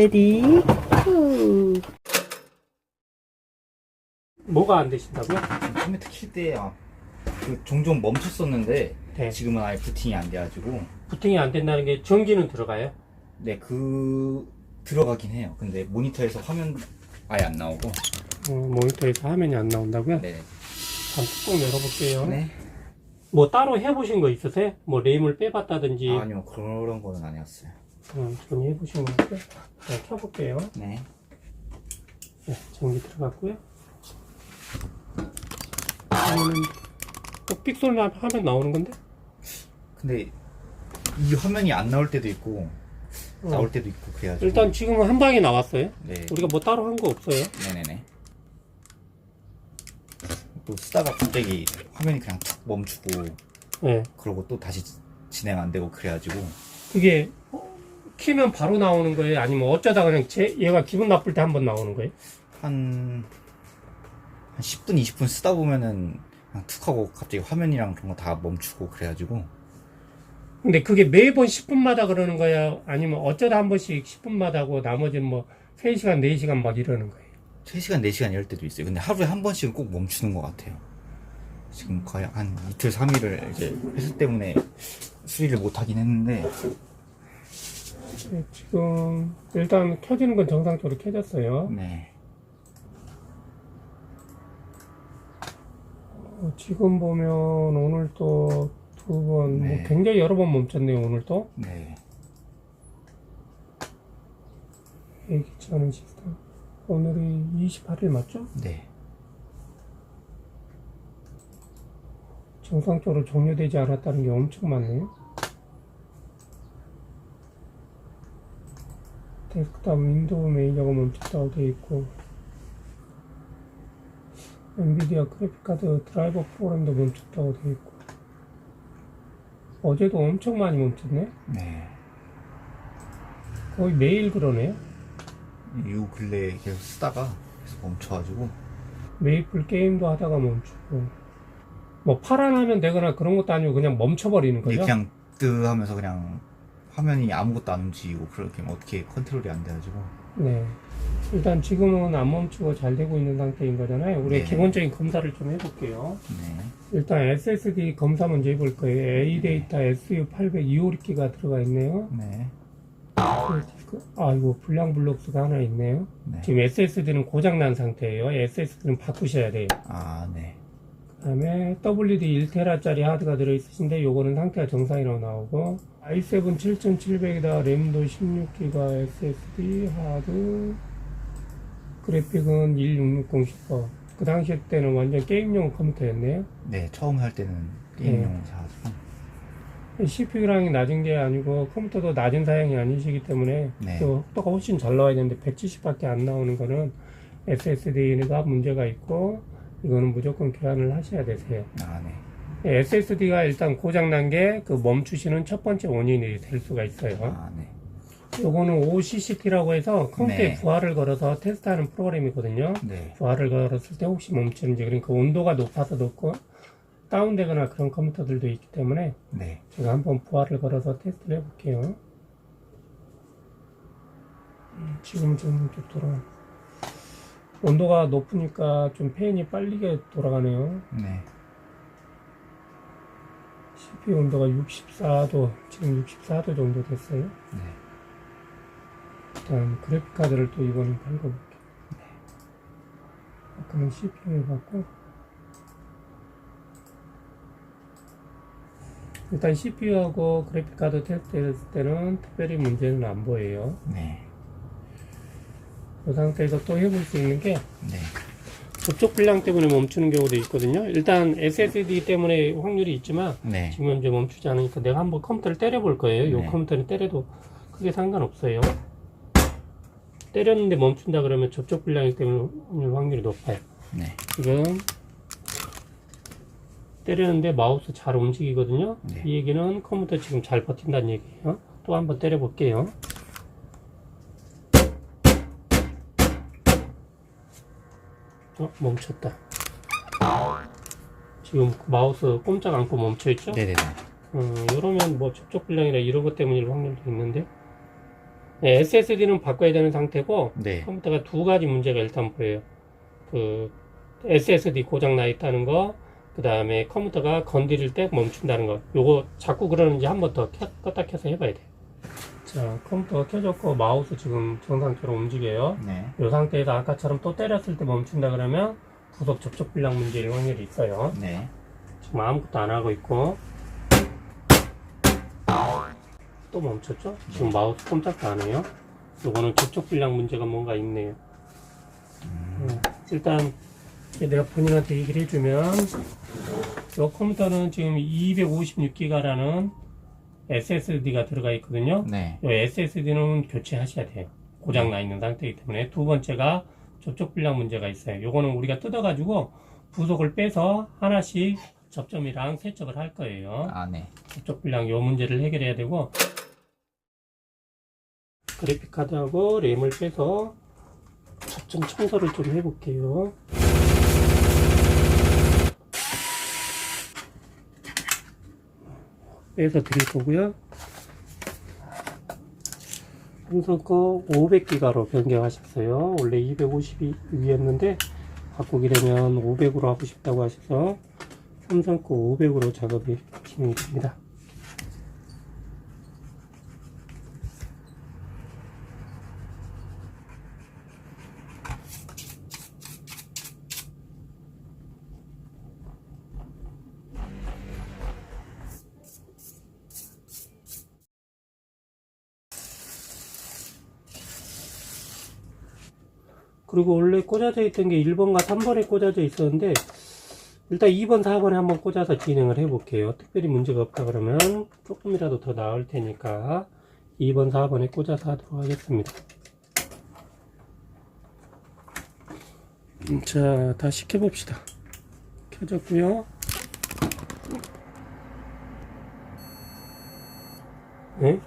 레디 후. 뭐가 안 되신다고요? 컴퓨터 킬때 아, 그 종종 멈췄었는데 네. 지금은 아예 부팅이 안 돼가지고 부팅이 안 된다는 게 전기는 들어가요? 네 그 들어가긴 해요. 근데 모니터에서 화면 아예 안 나오고 어, 모니터에서 화면이 안 나온다고요? 네. 잠깐 뚜껑 열어볼게요. 네. 뭐 따로 해보신 거 있으세요? 뭐 램을 빼봤다든지 아니요 그런 거는 아니었어요. 해보신 거 있어요? 자, 켜볼게요. 네. 네, 전기 들어갔고요. 그러면은 꼭 삑소리 나 화면 나오는 건데? 근데 이 화면이 안 나올 때도 있고 어. 나올 때도 있고 그래가지고 일단 지금은 한 방에 나왔어요. 네. 우리가 뭐 따로 한 거 없어요. 네네네. 또 쓰다가 갑자기 화면이 그냥 툭 멈추고 네. 그러고 또 다시 진행 안 되고 그래가지고 그게 어, 키면 바로 나오는 거예요? 아니면 어쩌다 그냥 제, 얘가 기분 나쁠 때 한 번 나오는 거예요? 한, 한 10분, 20분 쓰다 보면은 그냥 툭 하고 갑자기 화면이랑 그런 거 다 멈추고 그래가지고 근데 그게 매번 10분마다 그러는 거야? 아니면 어쩌다 한 번씩 10분마다 하고 나머지는 뭐 3시간, 4시간 막 이러는 거예요? 3시간, 4시간 이럴 때도 있어요. 근데 하루에 한 번씩은 꼭 멈추는 것 같아요. 지금 거의 한 이틀, 3일을 이제 회수 때문에 수리를 못 하긴 했는데 네, 지금 일단 켜지는 건 정상적으로 켜졌어요. 네. 어, 지금 보면 오늘 또 두 번, 뭐 네. 굉장히 여러 번 멈췄네요, 오늘 또. 네. 예기치 않은 시스템. 오늘이 28일 맞죠? 네. 정상적으로 종료되지 않았다는 게 엄청 많네요. 데스크탑 윈도우 매니저가 멈췄다고 되어 있고 엔비디아 그래픽카드 드라이버 프로그램도 멈췄다고 되어 있고 어제도 엄청 많이 멈췄네? 네. 거의 매일 그러네요. 요 근래에 계속 쓰다가 계속 멈춰가지고 메이플 게임도 하다가 멈추고 뭐 파란하면 되거나 그런 것도 아니고 그냥 멈춰버리는 거죠? 그냥 뜨 하면서 그냥 화면이 아무것도 안 움직이고 그렇게 어떻게 컨트롤이 안 돼가지고 네. 일단 지금은 안 멈추고 잘 되고 있는 상태인 거잖아요. 우리 네. 기본적인 검사를 좀 해볼게요. 네. 일단 SSD 검사 먼저 해볼 거예요. A데이터 SU800 256기가 들어가 있네요. 네. 아, 이거 불량 블록스가 하나 있네요. 네. 지금 SSD는 고장난 상태예요. SSD는 바꾸셔야 돼요. 아, 네. 그 다음에 WD 1테라짜리 하드가 들어있으신데 요거는 상태가 정상이라고 나오고 i7 7700에다 램도 16기가 SSD 하드 그래픽은 1660 슈퍼 그 당시 때는 완전 게임용 컴퓨터였네요 네, 처음 할 때는 게임용 사가지고. CPU량이 낮은 게 아니고 컴퓨터도 낮은 사양이 아니시기 때문에 네. 그 속도가 훨씬 잘 나와야 되는데 170밖에 안 나오는 거는 SSD가 문제가 있고 이거는 무조건 교환을 하셔야 되세요 아, 네. SSD가 일단 고장난 게 그 멈추시는 첫 번째 원인이 될 수가 있어요. 아, 네. 요거는 OCCT라고 해서 컴퓨터에 네. 부하를 걸어서 테스트하는 프로그램이거든요. 네. 부하를 걸었을 때 혹시 멈추는지 그러니까 온도가 높아서 높고 다운되거나 그런 컴퓨터들도 있기 때문에 네. 제가 한번 부하를 걸어서 테스트를 해볼게요. 음, 지금 좀 좋더라. 온도가 높으니까 좀 팬이 빨리게 돌아가네요. 네. CPU 온도가 64도, 지금 64도 정도 됐어요. 네. 일단 그래픽 카드를 또 이번엔 긁어볼게요. 아까는 CPU 해봤고 일단 CPU하고 그래픽 카드 테스트했을 때는 특별히 문제는 안 보여요. 네. 그 상태에서 또 해볼 수 있는 게 네. 접촉 불량 때문에 멈추는 경우도 있거든요. 일단 SSD 때문에 확률이 있지만 네. 지금 현재 멈추지 않으니까 내가 한번 컴퓨터를 때려볼 거예요. 이 네. 컴퓨터는 때려도 크게 상관없어요. 때렸는데 멈춘다 그러면 접촉 불량이기 때문에 확률이 높아요. 네. 지금 때렸는데 마우스 잘 움직이거든요. 네. 이 얘기는 컴퓨터 지금 잘 버틴다는 얘기예요. 또 한번 때려볼게요. 어, 멈췄다. 지금 마우스 꼼짝 않고 멈춰있죠? 네네네. 어, 이러면 뭐 접촉 불량이나 이런 것 때문일 확률도 있는데 SSD는 바꿔야 되는 상태고 네. 컴퓨터가 두 가지 문제가 일단 보여요. 그 SSD 고장 나 있다는 거, 그 다음에 컴퓨터가 건드릴 때 멈춘다는 거. 요거 자꾸 그러는지 한 번더 껐다 켜서 해봐야 돼. 자, 컴퓨터가 켜졌고 마우스 지금 정상적으로 움직여요. 네. 이 상태에서 아까처럼 또 때렸을 때 멈춘다 그러면 부속 접촉 불량 문제일 확률이 있어요. 네. 지금 아무것도 안 하고 있고 또 멈췄죠? 지금 마우스 꼼짝도 안 해요. 요거는 접촉 불량 문제가 뭔가 있네요. 음, 일단 내가 본인한테 얘기를 해주면 요 컴퓨터는 지금 256기가라는 SSD가 들어가 있거든요. 네. 요 SSD는 교체하셔야 돼요. 고장 나 있는 상태이기 때문에 두 번째가 접촉 불량 문제가 있어요. 요거는 우리가 뜯어가지고 부속을 빼서 하나씩 접점이랑 세척을 할 거예요. 아, 네. 접촉 불량 요 문제를 해결해야 되고 그래픽 카드하고 램을 빼서 접점 청소를 좀 해볼게요. 빼서 드릴 거고요. 삼성 거 500기가로 변경하셨어요. 원래 250이었는데 바꾸게 되면 500으로 하고 싶다고 하셔서 삼성 거 500으로 작업이 진행이 됩니다. 그리고 원래 꽂아져 있던 게 1번과 3번에 꽂아져 있었는데 일단 2번, 4번에 한번 꽂아서 진행을 해 볼게요. 특별히 문제가 없다 그러면 조금이라도 더 나을 테니까 2번, 4번에 꽂아서 하도록 하겠습니다. 음, 자, 다시 켜봅시다. 켜졌고요. 네?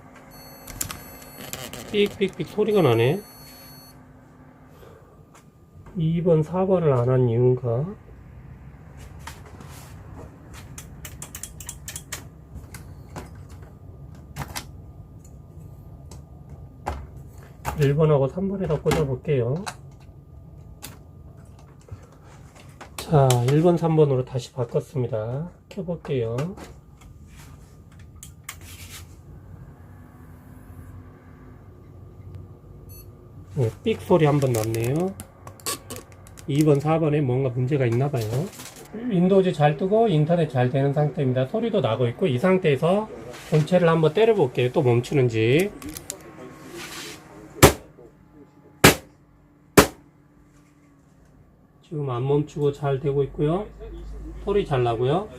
삑삑삑 소리가 나네. 2번, 4번을 안 한 이유인가? 일번하고 3번에다 꽂아볼게요. 자, 1번, 3번으로 다시 바꿨습니다. 켜볼게요. 네, 삑 소리 한번 났네요. 2번, 4번에 뭔가 문제가 있나 봐요. 윈도우즈 잘 뜨고 인터넷 잘 되는 상태입니다. 소리도 나고 있고 이 상태에서 본체를 한번 때려 볼게요. 또 멈추는지. 지금 안 멈추고 잘 되고 있고요. 소리 잘 나고요.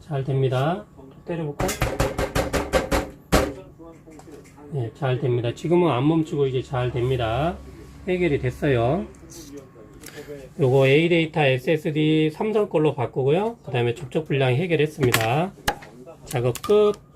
잘 됩니다. 또 때려볼까요? 네, 잘 됩니다. 지금은 안 멈추고 이제 잘 됩니다. 해결이 됐어요. 요거 A데이터 SSD 삼성 걸로 바꾸고요. 그 다음에 접촉 불량 해결했습니다. 작업 끝.